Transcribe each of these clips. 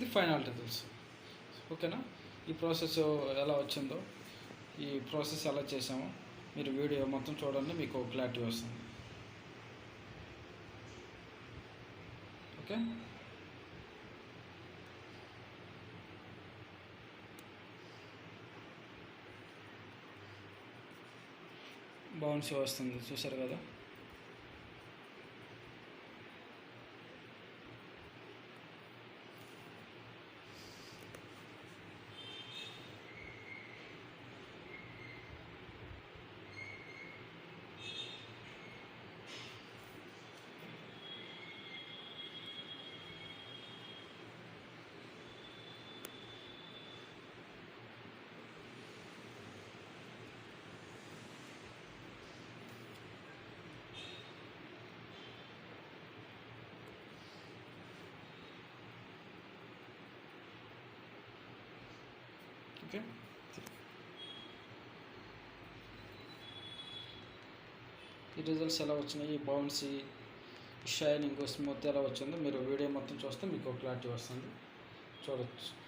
ఇది final results ఓకేనా? ఈ ప్రాసెస్ ఎలా వచ్చిందో ఈ ప్రాసెస్ ఎలా చేసామో మీరు వీడియో మొత్తం చూడండి మీకు క్లారిటీ వస్తుంది. ఓకే? బౌన్సీ వస్తుంది చూసారు కదా? ఓకే. ఈ రిజల్ట్స్ ఎలా వచ్చినాయి? ఈ బౌన్సీ షైనింగ్ స్మూత్ ఎలా వచ్చిందో మీరు వీడియో మొత్తం చూస్తే మీకు క్లారిటీ వస్తుంది. చూడవచ్చు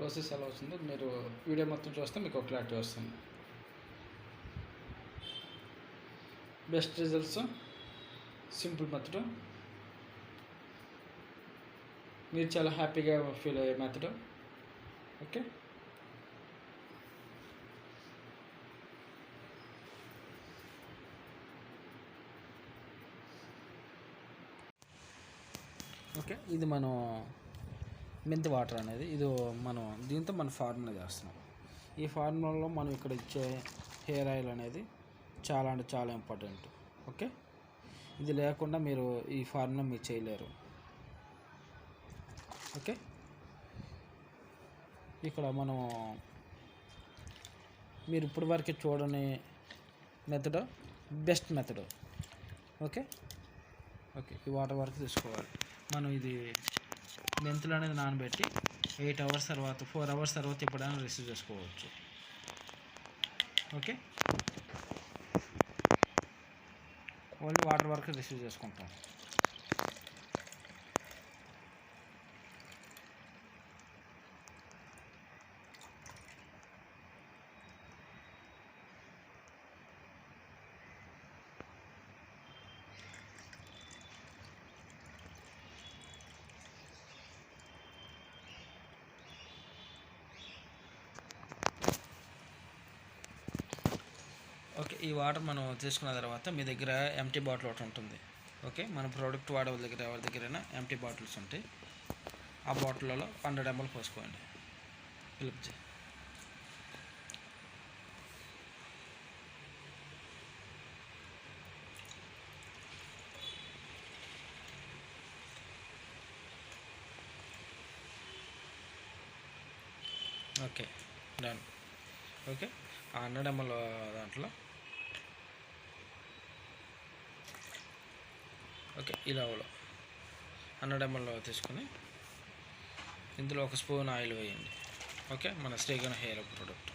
ప్రాసెస్ ఎలా వస్తుందో మీరు వీడియో మొత్తం చూస్తే మీకు క్లారిటీ వస్తుంది. బెస్ట్ రిజల్ట్స్ సింపుల్ మెథడ్ మీరు చాలా హ్యాపీగా ఫీల్ అయ్యే మెథడ్ ఓకే ఓకే ఇది మనం మెంతి వాటర్ అనేది ఇది మనం దీంతో మన ఫార్ములా చేస్తున్నాం. ఈ ఫార్ములాలో మనం ఇక్కడ ఇచ్చే హెయిర్ ఆయిల్ అనేది చాలా అంటే చాలా ఇంపార్టెంట్. ఓకే? ఇది లేకుండా మీరు ఈ ఫార్ములా మీరు చేయలేరు. ఓకే? ఇక్కడ మనం మీరు ఇప్పటి వరకు చూడని method best method okay? Okay ఈ వాటర్ వరకు తీసుకోవాలి. మనం ఇది మెంతులు అనేది నానబెట్టి ఎయిట్ అవర్స్ తర్వాత ఫోర్ అవర్స్ తర్వాత ఎప్పుడైనా రిసీవ్ చేసుకోవచ్చు. ఓకే ఓన్లీ వాటర్ వరకు రిసీవ్ చేసుకుంటాం. వాటర్ మనం తీసుకున్న తర్వాత మీ దగ్గర ఎంటీ బాటిల్ ఒకటి ఉంటుంది. ఓకే మన ప్రోడక్ట్ వాడే దగ్గర ఎవరి దగ్గరైనా ఎంటీ బాటిల్స్ ఉంటాయి. ఆ బాటిల్లో హండ్రెడ్ ఎంఎల్ పోసుకోండి. ఫిలిప్ చేయి. ఓకే డన్ ఓకే ఆ హండ్రెడ్ ఎంఎల్ దాంట్లో ఓకే ఈ హండ్రెడ్ తీసుకొని ఇందులో ఒక స్పూన్ ఆయిల్ వేయండి. ఓకే? మన శ్రీగణ హెయిర్ ప్రోడక్ట్.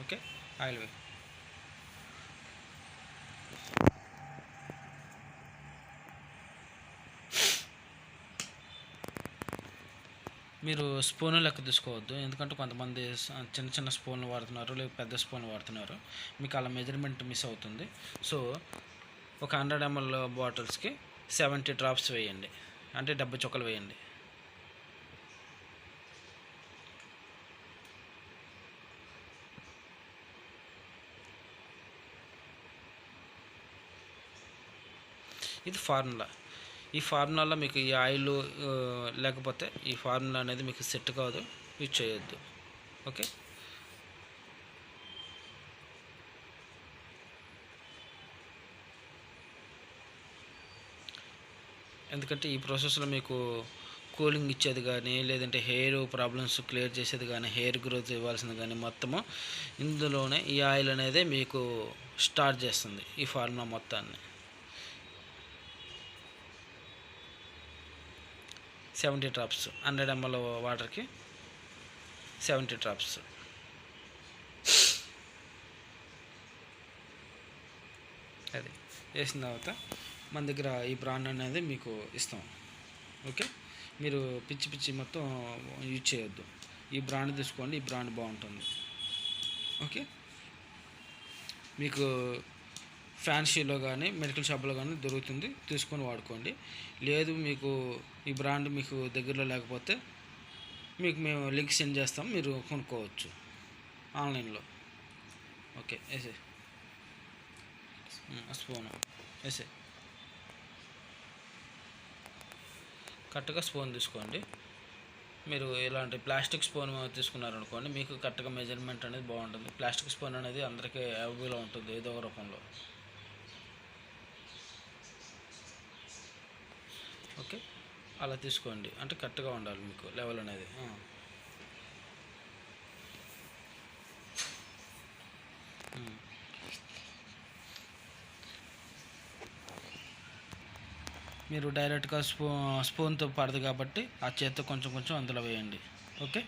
ఓకే? ఆయిల్ వేయి. మీరు స్పూన్ లెక్క తీసుకోవద్దు. ఎందుకంటే కొంతమంది చిన్న చిన్న స్పూన్లు వాడుతున్నారు లేదా పెద్ద స్పూన్లు వాడుతున్నారు. మీకు అలా మెజర్మెంట్ మిస్ అవుతుంది. సో ఒక హండ్రెడ్ ఎంఎల్ బాటిల్స్కి సెవెంటీ డ్రాప్స్ వేయండి. అంటే డెబ్బై చుక్కలు వేయండి. ఇది ఫార్ములా. ఈ ఫార్ములాలో మీకు ఈ ఆయిల్ లేకపోతే ఈ ఫార్ములా అనేది మీకు సెట్ కాదు. యూజ్ చేయొద్దు. ఓకే? ఎందుకంటే ఈ ప్రాసెస్లో మీకు కూలింగ్ ఇచ్చేది కానీ లేదంటే హెయిర్ ప్రాబ్లమ్స్ క్లియర్ చేసేది కానీ హెయిర్ గ్రోత్ ఇవ్వాల్సింది కానీ మొత్తము ఇందులోనే ఈ ఆయిల్ అనేది మీకు స్టార్ట్ చేస్తుంది ఈ ఫార్ములా మొత్తాన్ని. సెవెంటీ డ్రాప్స్ హండ్రెడ్ ఎంఎల్ వాటర్కి సెవెంటీ డ్రాప్స్ అది వేసిన తర్వాత మన దగ్గర ఈ బ్రాండ్ అనేది మీకు ఇస్తాం. ఓకే మీరు పిచ్చి పిచ్చి మొత్తం యూజ్ చేయొద్దు. ఈ బ్రాండ్ తీసుకోండి ఈ బ్రాండ్ బాగుంటుంది. ఓకే మీకు ఫ్యాన్సీలో కానీ మెడికల్ షాప్లో కానీ దొరుకుతుంది తీసుకొని వాడుకోండి. లేదు మీకు ఈ బ్రాండ్ మీకు దగ్గరలో లేకపోతే మీకు మేము లింక్ సెండ్ చేస్తాం మీరు కొనుక్కోవచ్చు ఆన్లైన్లో ఓకే వేసే స్పూన్ వేసే కరెక్ట్గా స్పూన్ తీసుకోండి. మీరు ఇలాంటి ప్లాస్టిక్ స్పూన్ తీసుకున్నారనుకోండి మీకు కరెక్ట్గా మెజర్మెంట్ అనేది బాగుంటుంది. ప్లాస్టిక్ స్పూన్ అనేది అందరికీ అవైలబుల్గా ఉంటుంది ఏదో ఒక రూపంలో. ఓకే? అలా తీసుకోండి. అంటే కరెక్ట్గా ఉండాలి మీకు లెవెల్ అనేది. ఆ. మీరు డైరెక్ట్గా స్పూ స్పూన్తో పడదు కాబట్టి ఆ చేత్తో కొంచెం కొంచెం అందులో వేయండి. ఓకే?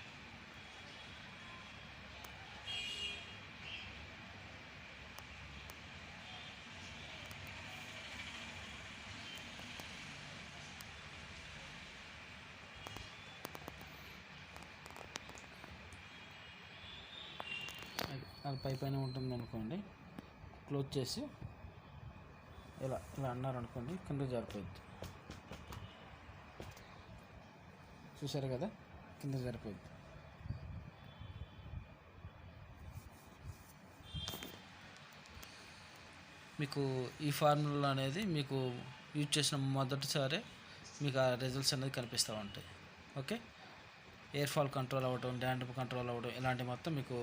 అది అది పై పైన ఉంటుంది అనుకోండి. క్లోజ్ చేసి ఇలా ఇలా అన్నారనుకోండి కింద జారిపోద్ది చూసారు కదా? కింద జారిపోద్ది మీకు ఈ ఫార్ములా అనేది మీకు యూజ్ చేసిన మొదటిసారి మీకు ఆ రిజల్ట్స్ అనేది కనిపిస్తూ ఉంటాయి. ఓకే? ఎయిర్ ఫాల్ కంట్రోల్ అవ్వడం డాండ్రఫ్ కంట్రోల్ అవ్వడం ఇలాంటి మొత్తం మీకు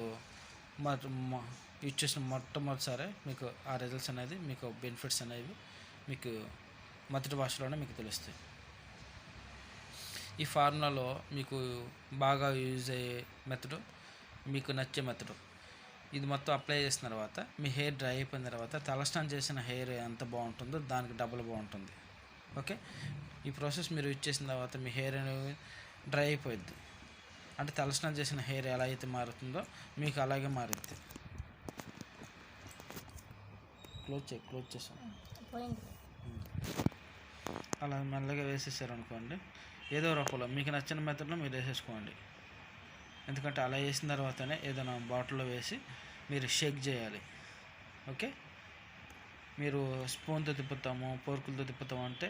యూజ్ చేసిన మొట్టమొదటిసారి మీకు ఆ రిజల్ట్స్ అనేది మీకు బెనిఫిట్స్ అనేవి మీకు మొదటి భాషలోనే మీకు తెలుస్తాయి. ఈ ఫార్ములాలో మీకు బాగా యూజ్ అయ్యే మెథడ్ మీకు నచ్చే మెథడ్ ఇది మొత్తం అప్లై చేసిన తర్వాత మీ హెయిర్ డ్రై అయిపోయిన తర్వాత తలస్నానం చేసిన హెయిర్ ఎంత బాగుంటుందో దానికి డబుల్ బాగుంటుంది. ఓకే ఈ ప్రాసెస్ మీరు యూజ్ చేసిన తర్వాత మీ హెయిర్ అనేది డ్రై అయిపోయింది అంటే తలస్నానం చేసిన హెయిర్ ఎలా అయితే మారుతుందో మీకు అలాగే మారుద్ది. క్లోజ్ చేయి క్లోజ్ చేసాం పోయింది. అలా మెల్లగా వేసేసారు అనుకోండి ఏదో రూపంలో. మీకు నచ్చిన మెథడ్లో మీరు వేసేసుకోండి ఎందుకంటే అలా వేసిన తర్వాతనే ఏదైనా బాటిల్లో వేసి మీరు షేక్ చేయాలి. ఓకే మీరు స్పూన్తో తిప్పుతాము పోర్కులతో తిప్పుతాము అంటే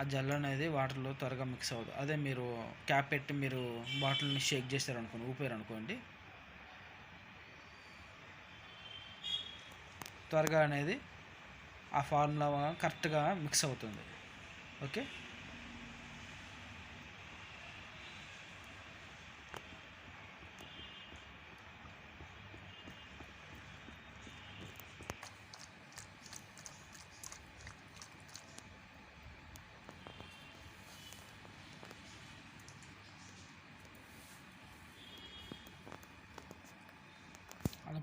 ఆ జల్లు అనేది వాటర్లో త్వరగా మిక్స్ అవ్వదు. అదే మీరు క్యాప్ పెట్టి మీరు బాటిల్ని షేక్ చేశారనుకోండి ఊపారు అనుకోండి త్వరగా అనేది ఆ ఫార్ములా కరెక్ట్గా మిక్స్ అవుతుంది. ఓకే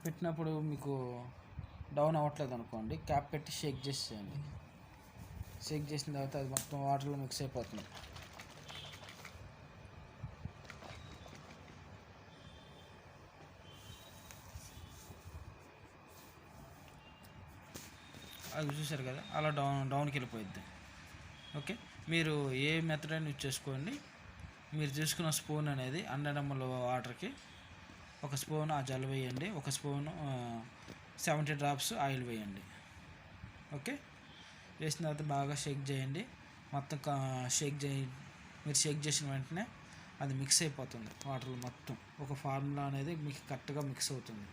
పెట్టినప్పుడు మీకు డౌన్ అవ్వట్లేదు అనుకోండి క్యాప్ పెట్టి షేక్ చేసేయండి. షేక్ చేసిన తర్వాత అది మొత్తం వాటర్లో మిక్స్ అయిపోతుంది. అది చూసారు కదా అలా డౌన్ డౌన్కి వెళ్ళిపోయిద్ది. ఓకే మీరు ఏ మెథడ్ అయినా యూజ్ చేసుకోండి. మీరు తీసుకున్న స్పూన్ అనేది హండ్రెడ్ ఎంఎల్ వాటర్కి ఒక స్పూన్ ఆ జల్ వేయండి ఒక స్పూన్ సెవెంటీ డ్రాప్స్ ఆయిల్ వేయండి. ఓకే? వేసిన తర్వాత బాగా షేక్ చేయండి. మొత్తం షేక్ చేయ మీరు షేక్ చేసిన వెంటనే అది మిక్స్ అయిపోతుంది వాటర్లో మొత్తం. ఒక ఫార్ములా అనేది మీకు కరెక్ట్గా మిక్స్ అవుతుంది.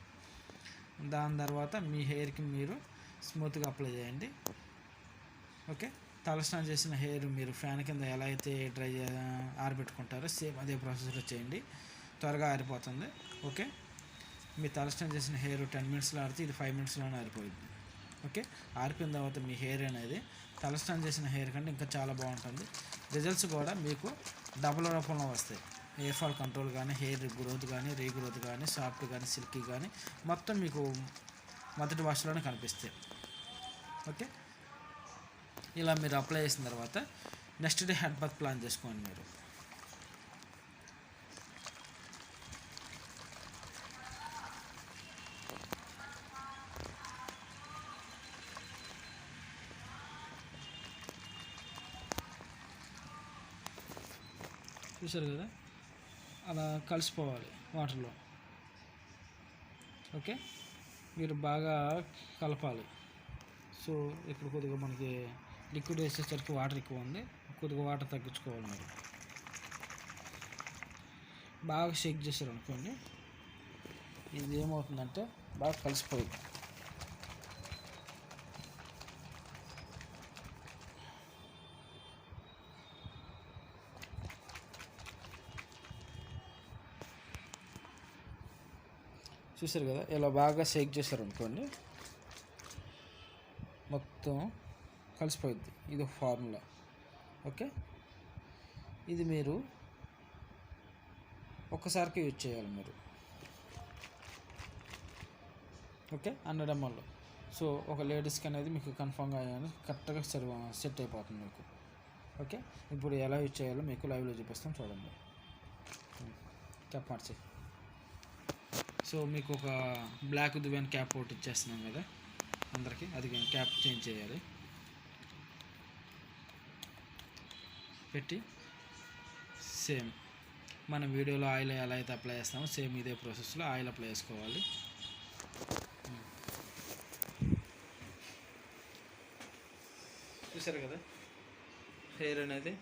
దాని తర్వాత మీ హెయిర్కి మీరు స్మూత్గా అప్లై చేయండి. ఓకే? తలస్నానం చేసిన హెయిర్ మీరు ఫ్యాన్ కింద ఎలా అయితే డ్రై ఆరబెట్టుకుంటారో సేమ్ అదే ప్రాసెస్లో చేయండి. త్వరగా ఆరిపోతుంది. ఓకే? మీ తలస్నానం చేసిన హెయిర్ టెన్ మినిట్స్లో ఆడితే ఇది ఫైవ్ మినిట్స్లోనే ఆరిపోయింది ఓకే? ఆరిపోయిన తర్వాత మీ హెయిర్ అనేది తలస్నానం చేసిన హెయిర్ కంటే ఇంకా చాలా బాగుంటుంది. రిజల్ట్స్ కూడా మీకు డబుల్ రూపంలో వస్తాయి. హెయిర్ ఫాల్ కంట్రోల్ కానీ హెయిర్ గ్రోత్ కానీ రీ గ్రోత్ కానీ సాఫ్ట్ కానీ సిల్కీ కానీ మొత్తం మీకు మొదటి వాష్లోనే కనిపిస్తాయి. ఓకే? ఇలా మీరు అప్లై చేసిన తర్వాత next day head bath plan చేసుకోండి మీరు. చూసారు కదా? అలా కలిసిపోవాలి వాటర్లో. ఓకే? మీరు బాగా కలపాలి. సో ఇప్పుడు కొద్దిగా మనకి లిక్విడ్ వేసేసరికి వాటర్ ఎక్కువ ఉంది. కొద్దిగా వాటర్ తగ్గించుకోవాలి మీరు. బాగా షేక్ చేశారు అనుకోండి ఇది ఏమవుతుందంటే బాగా కలిసిపోయింది చూసారు కదా ఇలా బాగా షేక్ చేశారు అనుకోండి. మొత్తం కలిసిపోయింది ఇది ఒక ఫార్ములా ఓకే ఇది మీరు ఒక్కసారికి యూజ్ చేయాలి మీరు. ఓకే హండ్రెడ్ ఎంఎల్ సో ఒక లేడీస్కి అనేది మీకు కన్ఫామ్గా కరెక్ట్గా సరి సెట్ అయిపోతుంది మీకు. ఓకే ఇప్పుడు ఎలా యూజ్ చేయాలో మీకు లైవ్లో చూపిస్తాం చూడండి. Hmm. క్యాప్ మార్చి సో మీకు ఒక బ్లాక్ దువ్యాన్ క్యాప్ ఒకటి ఇచ్చేస్తున్నాం కదా అందరికీ. అది క్యాప్ చేంజ్ చేయాలి. పెట్టి సేమ్ మన వీడియోలో ఆయిల్ ఎలా అయితే అప్లై చేస్తామో సేమ్ ఇదే ప్రాసెస్లో ఆయిల్ అప్లై చేసుకోవాలి. చూసారు కదా? హెయిర్ అనేది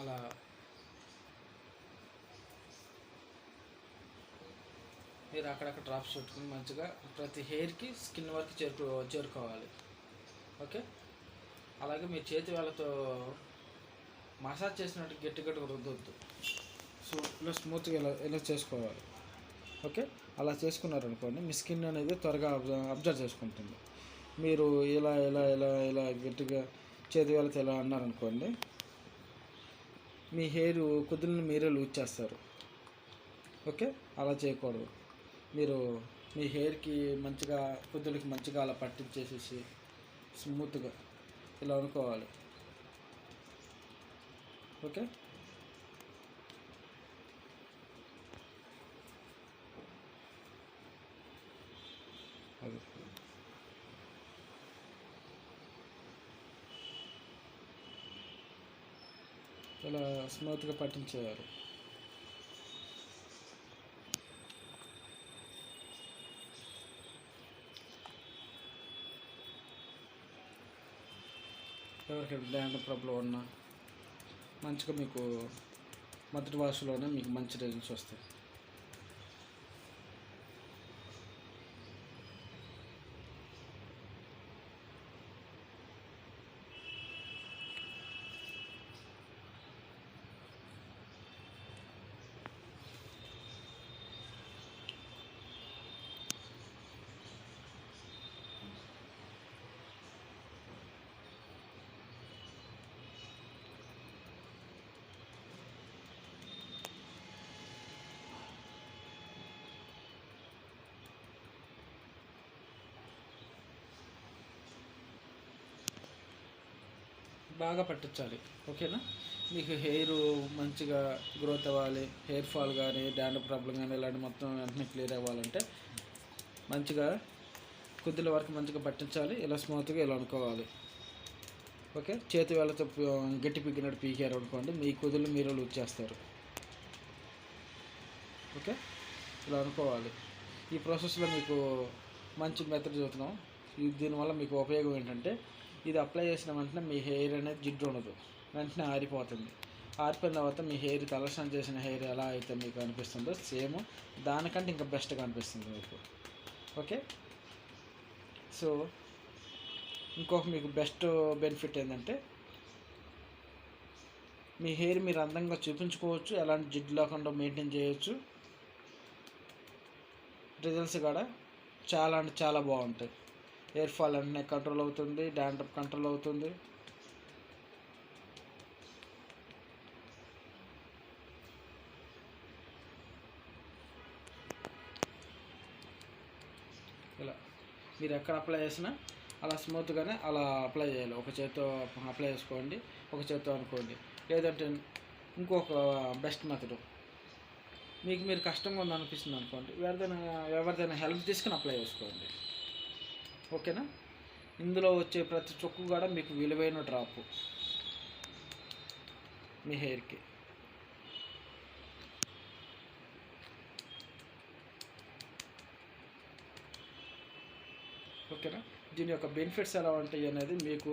అలా మీరు అక్కడక్కడ డ్రాప్స్ పెట్టుకుని మంచిగా ప్రతి హెయిర్కి స్కిన్ వరకు చేరుకో చేరుకోవాలి. ఓకే అలాగే మీ చేతి వేళ్ళతో మసాజ్ చేసినట్టు గట్టి గట్టిగా రుద్దొద్దు. సో ఇలా స్మూత్గా ఇలా ఇలా చేసుకోవాలి. ఓకే అలా చేసుకున్నారనుకోండి మీ స్కిన్ అనేది త్వరగా అబ్జర్వ్ అబ్జర్వ్ చేసుకుంటుంది. మీరు ఇలా ఇలా ఇలా ఇలా గట్టిగా చేతి వేళతో ఇలా అన్నారనుకోండి మీ హెయిర్ కుదులను మీరే లూజ్ చేస్తారు. ఓకే అలా చేయకూడదు. మీరు మీ హెయిర్కి మంచిగా కుదులకి మంచిగా అలా పట్టించేసేసి స్మూత్గా ఇలా అనుకోవాలి. ఓకే? అది. ఇలా స్మూత్గా పట్టించేయాలి. ఎవరికైనా ల్యాండ్ ప్రాబ్లం ఉన్నా మంచిగా మీకు మొదటి వాసులోనే మీకు మంచి రిజల్ట్స్ వస్తాయి. బాగా పట్టించాలి. ఓకేనా? మీకు హెయిర్ మంచిగా గ్రోత్ అవ్వాలి హెయిర్ ఫాల్ కానీ డాండ్రఫ్ ప్రాబ్లం కానీ ఇలాంటి మొత్తం వెంటనే క్లియర్ అవ్వాలంటే మంచిగా కొద్దిల వరకు మంచిగా పట్టించాలి ఇలా స్మూత్గా ఇలా అనుకోవాలి. ఓకే? చేతి వేళ్ళతో గట్టి పిగ్గినట్టు పీకారు అనుకోండి మీ కుదులు మీరు లూజ్ చేస్తారు. ఓకే? ఇలా అనుకోవాలి. ఈ ప్రాసెస్లో మీకు మంచి మెథడ్ చూస్తున్నాం. దీనివల్ల మీకు ఉపయోగం ఏంటంటే ఇది అప్లై చేసిన వెంటనే మీ హెయిర్ అనేది జిడ్డు ఉండదు. వెంటనే ఆరిపోతుంది. ఆరిపోయిన తర్వాత మీ హెయిర్ తలస్నానం చేసిన హెయిర్ ఎలా అయితే మీకు అనిపిస్తుందో సేమ్ దానికంటే ఇంకా బెస్ట్గా అనిపిస్తుంది మీకు. ఓకే సో ఇంకొక మీకు బెస్ట్ బెనిఫిట్ ఏంటంటే మీ హెయిర్ మీరు అందంగా చూపించుకోవచ్చు ఎలాంటి జిడ్డు లేకుండా మెయింటైన్ చేయవచ్చు రిజల్ట్స్ కూడా చాలా అంటే చాలా బాగుంటాయి. హెయిర్ ఫాల్ అన్నీ కంట్రోల్ అవుతుంది డాండ్రఫ్ కంట్రోల్ అవుతుంది. ఇలా. మీరు ఎక్కడ అప్లై చేసినా అలా స్మూత్గానే అలా అప్లై చేయాలి. ఒక చేత్తో అప్లై చేసుకోండి ఒక చేత్తో అనుకోండి. లేదంటే ఇంకొక బెస్ట్ మెథడ్ మీకు మీరు కష్టంగా ఉంది అనిపిస్తుంది అనుకోండి. ఎవరిదైనా ఎవరిదైనా హెల్ప్ తీసుకుని అప్లై చేసుకోండి. ఓకేనా? ఇందులో వచ్చే ప్రతి చుక్కు కూడా మీకు విలువైన డ్రాప్. మీ హెయిర్కి ఓకేనా? దీని యొక్క బెనిఫిట్స్ ఎలా ఉంటాయి అనేది మీకు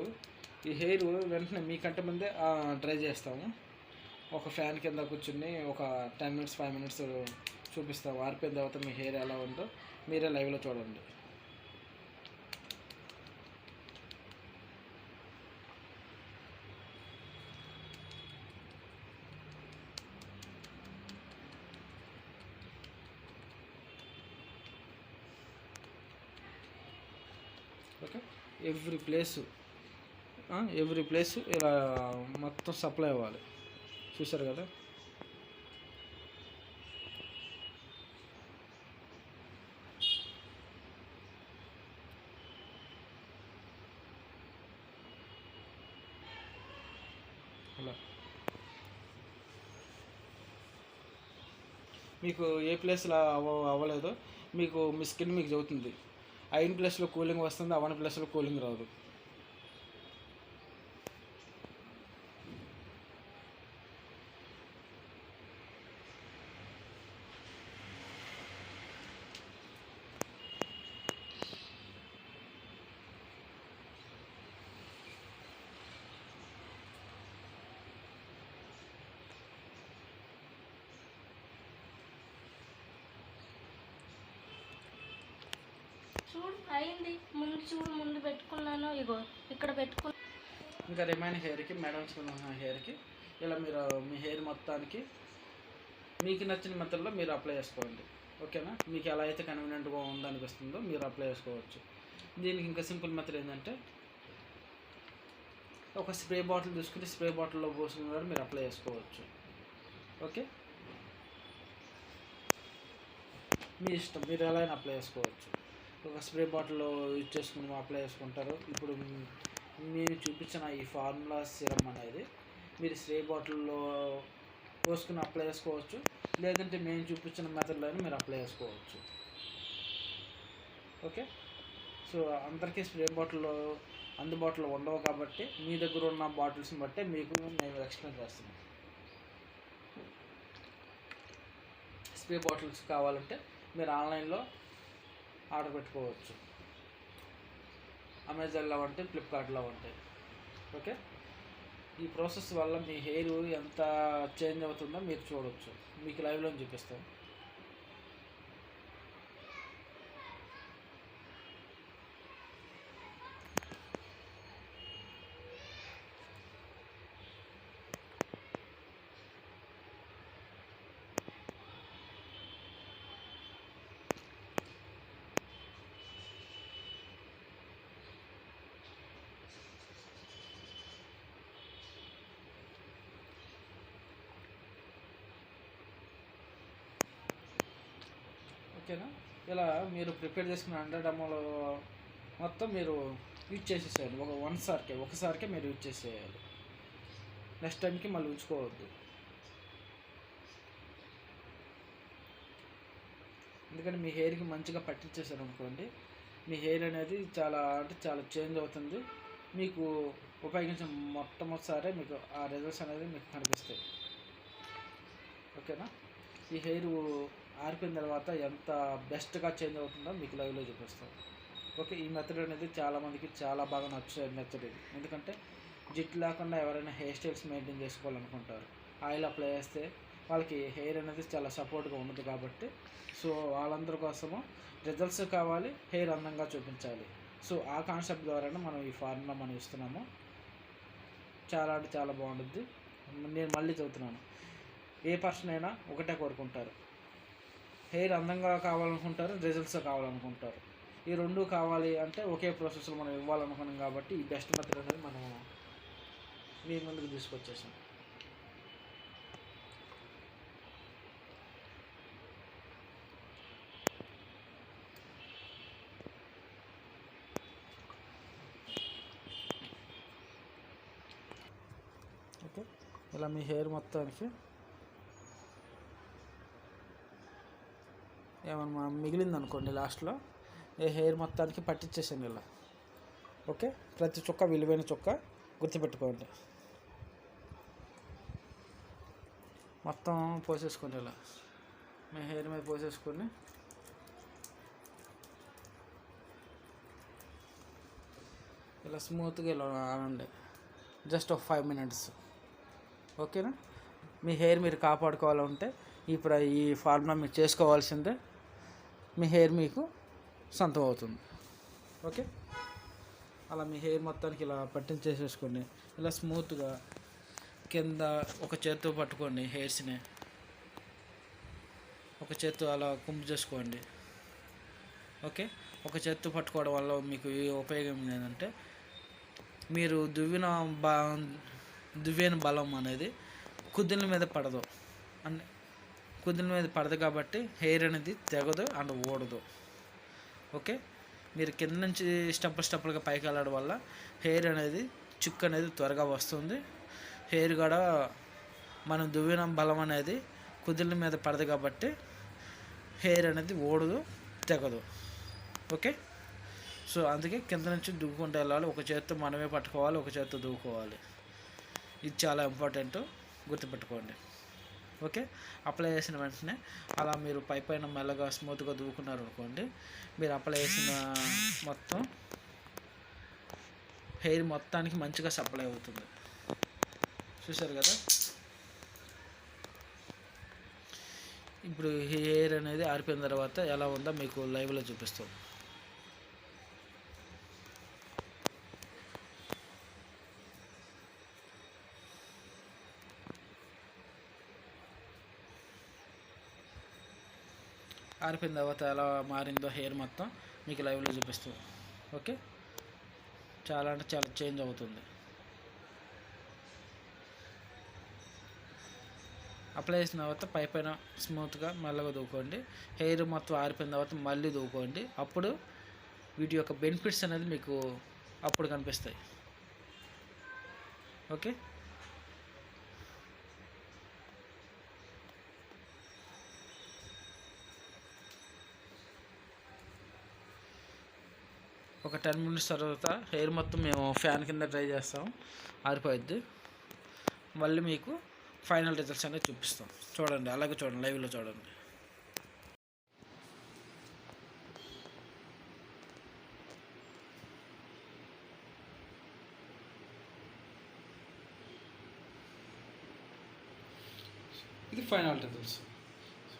ఈ హెయిర్ వెంటనే మీకంటే ముందే డ్రై చేస్తాము. ఒక ఫ్యాన్ కింద కూర్చుని ఒక టెన్ మినిట్స్ ఫైవ్ మినిట్స్ చూపిస్తాము. ఆరిపోయిన తర్వాత మీ హెయిర్ ఎలా ఉందో మీరే లైవ్లో చూడండి okay every place every place ఇలా మొత్తం సప్లై అవ్వాలి. చూసారు కదా? అలా. మీకు ఏ ప్లేస్లో అవ అవ్వలేదో మీకు మీ స్కిన్ మీకు ఐన్ ప్లస్లో కూలింగ్ వస్తుంది అవన్ ప్లస్లో కూలింగ్ రాదు. చూడు అయింది. ముందు చూడు ముందు పెట్టుకున్నాను. ఇగో ఇక్కడ పెట్టుకున్నా. ఇంకా రిమైన్ హెయిర్కి మేడమ్స్ ఉన్న హెయిర్కి ఇలా మీరు మీ హెయిర్ మొత్తానికి మీకు నచ్చిన మెథడ్లో మీరు అప్లై చేసుకోండి. ఓకేనా మీకు ఎలా అయితే కన్వీనియంట్గా ఉందనిపిస్తుందో మీరు అప్లై చేసుకోవచ్చు. దీనికి ఇంకా సింపుల్ మెథడ్ ఏంటంటే ఒక స్ప్రే బాటిల్ తీసుకుని స్ప్రే బాటిల్లో పోసుకుని కూడా మీరు అప్లై చేసుకోవచ్చు. ఓకే మీ ఇష్టం మీరు ఎలా అయినా అప్లై చేసుకోవచ్చు. ఒక స్ప్రే బాటిల్లో యూజ్ చేసుకుని అప్లై చేసుకుంటారు. ఇప్పుడు మీరు చూపించిన ఈ ఫార్ములా సిరమ్ అనేది మీరు స్ప్రే బాటిల్లో పోసుకుని అప్లై చేసుకోవచ్చు. లేదంటే మేము చూపించిన మెథడ్లోనే మీరు అప్లై చేసుకోవచ్చు. ఓకే? సో అందరికీ స్ప్రే బాటిల్లో అందుబాటులో ఉండవు కాబట్టి మీ దగ్గర ఉన్న బాటిల్స్ని బట్టే మీకు మేము ఎక్స్ప్లెయిన్ చేస్తున్నాను స్ప్రే బాటిల్స్ కావాలంటే మీరు ఆన్లైన్లో ఆర్డర్ పెట్టుకోవచ్చు అమెజాన్లో ఉంటాయి ఫ్లిప్కార్ట్లో ఉంటాయి. ఓకే ఈ ప్రాసెస్ వల్ల మీ హెయిర్ ఎంత చేంజ్ అవుతుందో మీరు చూడవచ్చు మీకు లైవ్లో చూపిస్తాం ఓకేనా? ఇలా మీరు ప్రిపేర్ చేసుకున్న హండ్రెడ్ ఎంఎల్ మొత్తం మీరు యూజ్ చేసేసేయాలి. ఒక వన్ సార్కే ఒకసారికే మీరు యూజ్ చేసేయాలి. నెక్స్ట్ టైంకి మళ్ళీ ఉంచుకోవద్దు. ఎందుకంటే మీ హెయిర్కి మంచిగా పట్టించేసారు అనుకోండి మీ హెయిర్ అనేది చాలా అంటే చాలా చేంజ్ అవుతుంది. మీకు ఉపయోగించిన మొట్టమొదటిసారే మీకు ఆ రిజల్ట్స్ అనేది మీకు కనిపిస్తాయి. ఓకేనా? ఈ హెయిర్ ఆరిపోయిన తర్వాత ఎంత బెస్ట్గా చేంజ్ అవుతుందో మీకు లైవ్లో చూపిస్తాం. ఓకే ఈ మెథడ్ అనేది చాలామందికి చాలా బాగా నచ్చే మెథడ్ ఇది. ఎందుకంటే జిట్టు లేకుండా ఎవరైనా హెయిర్ స్టైల్స్ మెయింటైన్ చేసుకోవాలనుకుంటారు. ఆయిల్ అప్లై చేస్తే వాళ్ళకి హెయిర్ అనేది చాలా సపోర్ట్గా ఉండదు కాబట్టి సో వాళ్ళందరి కోసము రిజల్ట్స్ కావాలి హెయిర్ అందంగా చూపించాలి. సో ఆ కాన్సెప్ట్ ద్వారానే మనం ఈ ఫార్ములా మనం ఇస్తున్నాము. చాలా అంటే చాలా బాగుంటుంది. నేను మళ్ళీ చదువుతున్నాను. ఏ పర్సన్ అయినా ఒకటే కోరుకుంటారు. హెయిర్ అందంగా కావాలనుకుంటారు రిజల్ట్స్ కావాలనుకుంటారు. ఈ రెండు కావాలి అంటే ఒకే ప్రాసెస్లో మనం ఇవ్వాలనుకున్నాం కాబట్టి ఈ బెస్ట్ మెథడ్ అనేది మనం మీ ముందుకు తీసుకొచ్చేసాం. ఓకే. ఇలా మీ హెయిర్ మొత్తానికి ఏమన్నా మిగిలింది అనుకోండి లాస్ట్లో ఏ హెయిర్ మొత్తానికి పట్టించేసాను ఇలా. ఓకే? ప్రతి చుక్క విలువైన చుక్క గుర్తుపెట్టుకోండి. మొత్తం పోసేసుకోండి ఇలా. మీ హెయిర్ మీద పోసేసుకొని. ఇలా స్మూత్గా ఇలా ఆనండి జస్ట్ ఒక ఫైవ్ మినిట్స్. ఓకేనా? మీ హెయిర్ మీరు కాపాడుకోవాలంటే ఇప్పుడు ఈ ఫార్ములా మీరు చేసుకోవాల్సిందే. మీ హెయిర్ మీకు సొంతం అవుతుంది ఓకే? అలా మీ హెయిర్ మొత్తానికి ఇలా పట్టించేసేసుకోండి ఇలా స్మూత్గా కింద ఒక చేత్తో పట్టుకోండి హెయిర్స్ని. ఒక చేత్తో అలా కుంపు చేసుకోండి. ఓకే? ఒక చేత్తో పట్టుకోవడం వల్ల మీకు ఉపయోగం ఏంటంటే మీరు దువ్విన బా దువ్వేన బలం అనేది కుదుల మీద పడదు. అంటే కుదుల మీద పడదు కాబట్టి హెయిర్ అనేది తెగదు అండ్ ఓడదు ఓకే? మీరు కింద నుంచి స్టెప్ స్టెప్లుగా పైకి వెళ్ళడం వల్ల హెయిర్ అనేది చిక్కు అనేది త్వరగా వస్తుంది. హెయిర్ కూడా మనం దువ్విన బలం అనేది కుదుల మీద పడదు కాబట్టి హెయిర్ అనేది ఓడదు తెగదు. ఓకే? సో అందుకే కింద నుంచి దువ్వుకుంటూ వెళ్ళాలి. ఒక చేత్తో మనమే పట్టుకోవాలి ఒక చేత్తో దువ్వుకోవాలి. ఇది చాలా ఇంపార్టెంట్. గుర్తుపెట్టుకోండి. ఓకే? అప్లై చేసిన వెంటనే అలా మీరు పై పైన మెల్లగా స్మూత్గా దువ్వుకున్నారు అనుకోండి మీరు అప్లై చేసిన మొత్తం హెయిర్ మొత్తానికి మంచిగా సప్లై అవుతుంది. చూసారు కదా? ఇప్పుడు హెయిర్ అనేది ఆరిపోయిన తర్వాత ఎలా ఉందో మీకు లైవ్లో చూపిస్తాం. ఆరిపోయిన తర్వాత ఎలా మారిందో హెయిర్ మొత్తం మీకు లైవ్లో చూపిస్తుంది ఓకే? చాలా అంటే చాలా చేంజ్ అవుతుంది. అప్లై చేసిన తర్వాత పై పైన స్మూత్గా మెల్లగా దూకోండి. హెయిర్ మొత్తం ఆరిపోయిన తర్వాత మళ్ళీ దూకోండి. అప్పుడు వీటి యొక్క బెనిఫిట్స్ అనేది మీకు అప్పుడు కనిపిస్తాయి. ఓకే? ఒక టెన్ మినిట్స్ తర్వాత హెయిర్ మొత్తం మేము ఫ్యాన్ కింద డ్రై చేస్తాం. ఆరిపోయిద్ది. మళ్ళీ మీకు ఫైనల్ రిజల్ట్స్ అనేది చూపిస్తాం. చూడండి అలాగే చూడండి లైవ్లో చూడండి. ఇది ఫైనల్ రిజల్ట్స్.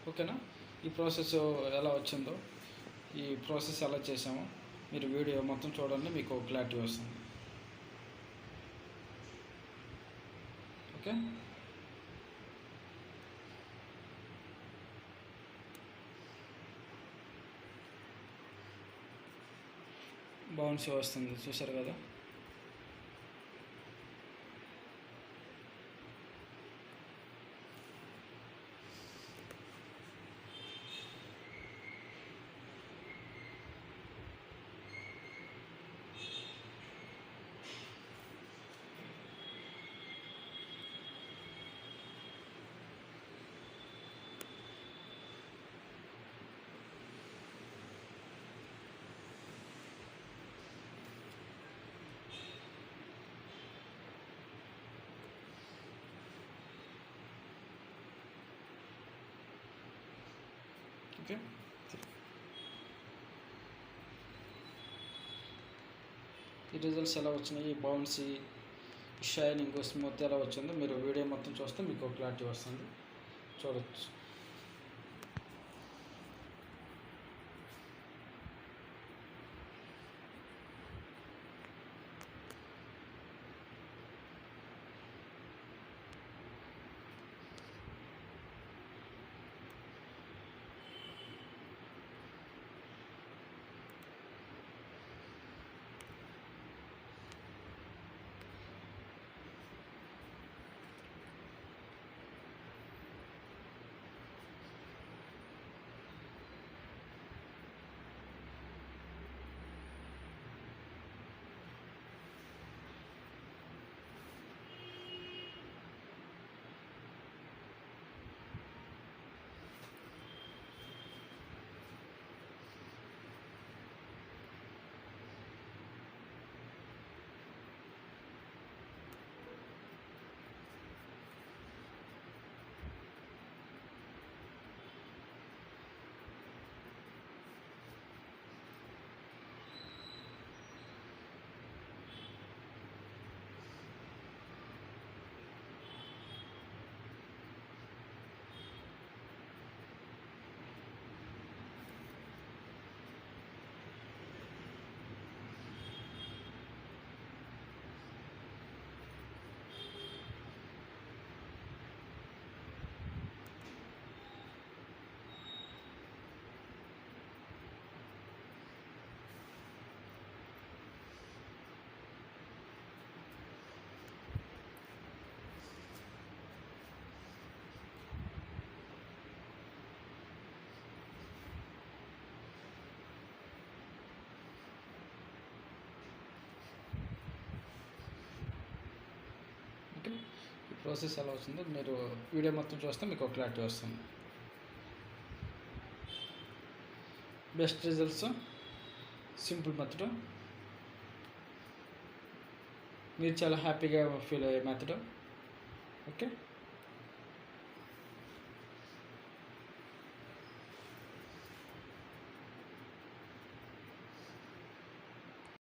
ఓకేనా? ఈ ప్రాసెస్ ఎలా వచ్చిందో ఈ ప్రాసెస్ ఎలా చేసామో మీరు వీడియో మొత్తం చూడండి మీకు క్లారిటీ వస్తుంది. ఓకే బౌన్సీ వస్తుంది చూసారు కదా? ఓకే. ఈ రిజల్ట్స్ ఎలా వచ్చినాయి? బౌన్సీ షైనింగ్ స్మూత్ ఎలా వచ్చిందో మీరు వీడియో మొత్తం చూస్తే మీకు క్లారిటీ వస్తుంది. చూడవచ్చు ఓకే ఈ ప్రాసెస్ ఎలా వచ్చిందో మీరు వీడియో మొత్తం చూస్తే మీకు ఒక క్లారిటీ వస్తుంది. బెస్ట్ రిజల్ట్స్ సింపుల్ మెథడ్ మీరు చాలా హ్యాపీగా ఫీల్ అయ్యే మెథడ్ ఓకే